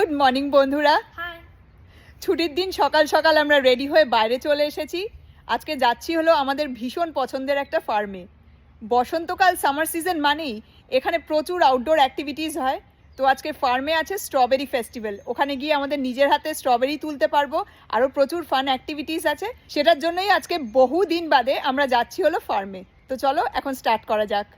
Good morning বন্ধুরা। ছুটির দিন সকাল সকাল আমরা রেডি হয়ে বাইরে চলে এসেছি। আজকে যাচ্ছি হলো আমাদের ভীষণ পছন্দের একটা ফার্মে। বসন্তকাল সামার সিজন মানেই এখানে প্রচুর আউটডোর অ্যাক্টিভিটিস হয়। তো আজকে ফার্মে আছে স্ট্রবেরি ফেস্টিভ্যাল। ওখানে গিয়ে আমাদের নিজের হাতে স্ট্রবেরি তুলতে পারব। আরও প্রচুর ফান অ্যাক্টিভিটিস আছে। সেটার জন্যই আজকে বহু দিন বাদে আমরা যাচ্ছি হলো ফার্মে। তো চলো এখন স্টার্ট করা যাক।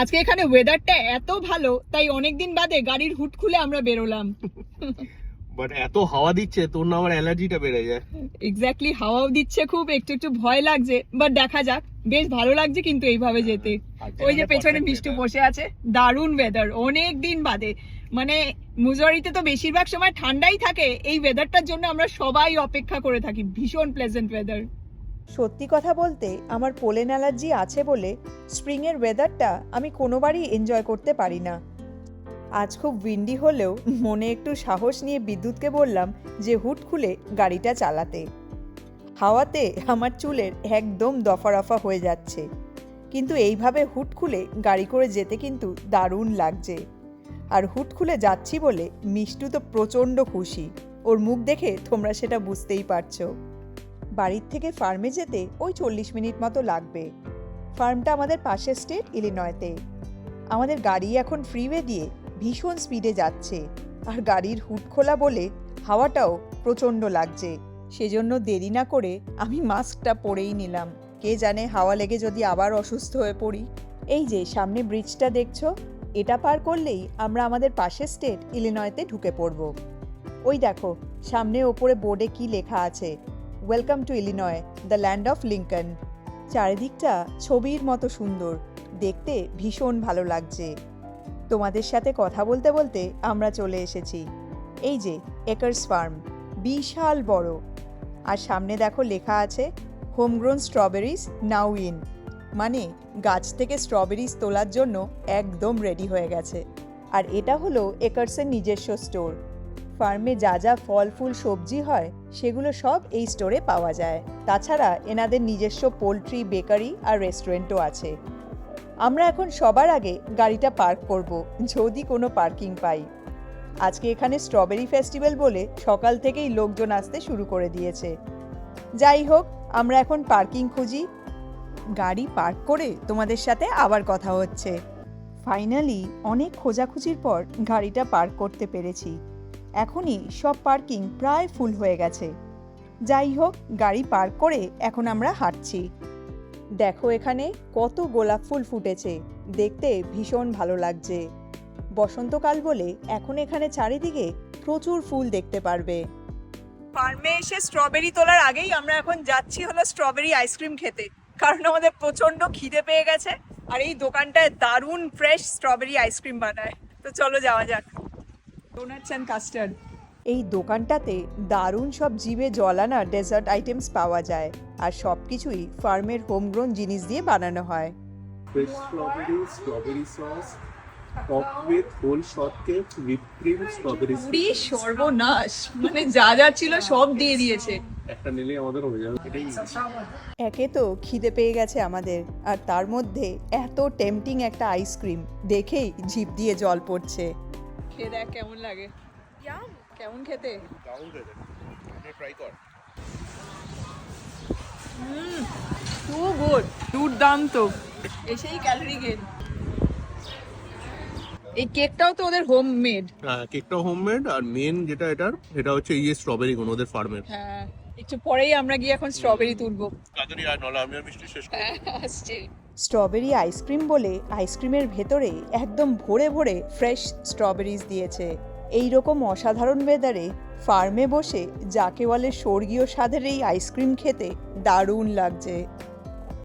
আজকে এখানে ওয়েদারটা এত ভালো তাই অনেকদিন বাদে গাড়ির হুট খুলে আমরা বেরোলাম। বাট এত হাওয়া দিচ্ছে তোর না আমার অ্যালার্জিটা বেড়ে যায়। এক্স্যাক্টলি হাওয়াও দিচ্ছে খুব একটু একটু ভয় লাগছে বাট দেখা যাক। বেশ ভালো লাগছে কিন্তু এইভাবে যেতে। ওই যে পেছনে মিষ্টু। বসে আছে দারুণ ওয়েদার অনেক দিন বাদে। মানে মুজোরিতে তো বেশিরভাগ সময় ঠান্ডাই থাকে এই ওয়েদারটার জন্য আমরা সবাই অপেক্ষা করে থাকি ভীষণ প্লেজেন্ট ওয়েদার সত্যি কথা বলতে আমার পোলেন অ্যালার্জি আছে বলে স্প্রিংয়ের ওয়েদারটা আমি কোনোবারই এনজয় করতে পারি না। আজ খুব উইন্ডি হলেও মনে একটু সাহস নিয়ে বিদ্যুৎকে বললাম যে হুট খুলে গাড়িটা চালাতে। হাওয়াতে আমার চুলের একদম দফারফা হয়ে যাচ্ছে। কিন্তু এইভাবে হুট খুলে গাড়ি করে যেতে কিন্তু দারুণ লাগছে। আর হুট খুলে যাচ্ছি বলে মিষ্টু তো প্রচণ্ড খুশি। ওর মুখ দেখে তোমরা সেটা বুঝতেই পারছ। বাড়ির থেকে ফার্মে যেতে ওই চল্লিশ মিনিট মতো লাগবে। ফার্মটা আমাদের পাশের স্টেট, ইলিনয়তে। আমাদের গাড়ি এখন ফ্রিওয়ে দিয়ে ভীষণ স্পিডে যাচ্ছে। আর গাড়ির হুট খোলা বলে হাওয়াটাও প্রচণ্ড লাগছে। সেজন্য দেরি না করে আমি মাস্কটা পরেই নিলাম। কে জানে হাওয়া লেগে যদি আবার অসুস্থ হয়ে পড়ি। এই যে, সামনে ব্রিজটা দেখছ? এটা পার করলেই আমরা আমাদের পাশের স্টেট, ইলিনয়তে ঢুকে পড়ব। ওই দেখো, সামনে ওপরে বোর্ডে কি লেখা আছে? Welcome to Illinois the land of Lincoln চারিদিকটা ছবির মতো সুন্দর। দেখতে ভীষণ ভালো লাগছে। তোমাদের সাথে কথা বলতে বলতে আমরা চলে এসেছি। এই যে একার্স ফার্ম বিশাল বড়। আর সামনে দেখো লেখা আছে হোমগ্রোন স্ট্রবেরিজ নাও ইন মানে গাছ থেকে স্ট্রবেরিজ তোলার জন্য একদম রেডি হয়ে গেছে। আর এটা হলো একার্সের নিজস্ব স্টোর ফার্মে যা যা ফল, ফুল, সবজি হয়, সেগুলো সব এই স্টোরে পাওয়া যায়। তাছাড়া এনাদের নিজস্ব পোলট্রি, বেকারি আর রেস্টুরেন্টও আছে। আমরা এখন সবার আগে গাড়িটা পার্ক করব, যদি কোনো পার্কিং পাই। আজকে এখানে স্ট্রবেরি ফেস্টিভ্যাল বলে সকাল থেকেই লোকজন আসতে শুরু করে দিয়েছে। যাই হোক, আমরা এখন পার্কিং খুঁজি। গাড়ি পার্ক করে তোমাদের সাথে আবার কথা হচ্ছে। ফাইনালি অনেক খোঁজাখুঁজির পর গাড়িটা পার্ক করতে পেরেছি। এখনই সব পার্কিং প্রায় ফুল হয়ে গেছে। যাই হোক, গাড়ি পার্ক করে এখন আমরা হাঁটছি। দেখো এখানে কত গোলাপ ফুল ফুটেছে। দেখতে ভীষণ ভালো লাগছে। বসন্তকাল বলে এখন এখানে চারিদিকে প্রচুর ফুল দেখতে পারবে। ফার্মে এসে স্ট্রবেরি তোলার আগেই আমরা এখন যাচ্ছি হলো স্ট্রবেরি আইসক্রিম খেতে। কারণ আমাদের প্রচণ্ড খিদে পেয়ে গেছে। আর এই দোকানটায় দারুণ ফ্রেশ স্ট্রবেরি আইসক্রিম বানায়। তো চলো যাওয়া যাক। ডোনাটস অ্যান্ড কাস্টার্ড এই দোকানটাতে দারুণ সব জিভে জলানা ডেজার্ট আইটেমস পাওয়া যায়। আর সব কিছুই ফার্মের হোমগ্রোন জিনিস দিয়ে বানানো হয়। Fresh strawberry strawberry sauce top with whole short whip cream strawberry puree সর্বনাশ। মানে যা যা ছিল সব দিয়ে দিয়েছে। একটা নিলে আমাদের হয়ে যাবে। এটাই একে তো খিদে পেয়ে গেছে আমাদের। আর তার মধ্যে এত টেম্পটিং একটা আইসক্রিম দেখেই জিভ দিয়ে জল পড়ছে। খেয়ে দেখ কেমন লাগে। কেমন খেতে? দারুণ খেতে। ট্রাই কর। টু গুড দুর্দান্ত। এসেই ক্যালোরি গেন এই কেকটাও তো ওদের হোম মেড হ্যাঁ কেকটা হোমমেড আর মেন যেটা এটার এটা হচ্ছে ইয়ে স্ট্রবেরি গুলো ওদের ফার্মের হ্যাঁ একটু পরেই আমরা গিয়ে এখন স্ট্রবেরি তুলবো। তাড়াতাড়ি আর নলে আমি আর মিষ্টি শেষ করব হ্যাঁ আসছে। স্ট্রবেরি আইসক্রিম বলে আইসক্রিমের ভেতরে একদম ভরে ভরে ফ্রেশ স্ট্রবেরিজ দিয়েছে। এই রকম অসাধারণ ওয়েদারে ফার্মে বসে যাকে বলে স্বর্গীয় স্বাদের এই আইসক্রিম খেতে দারুণ লাগছে।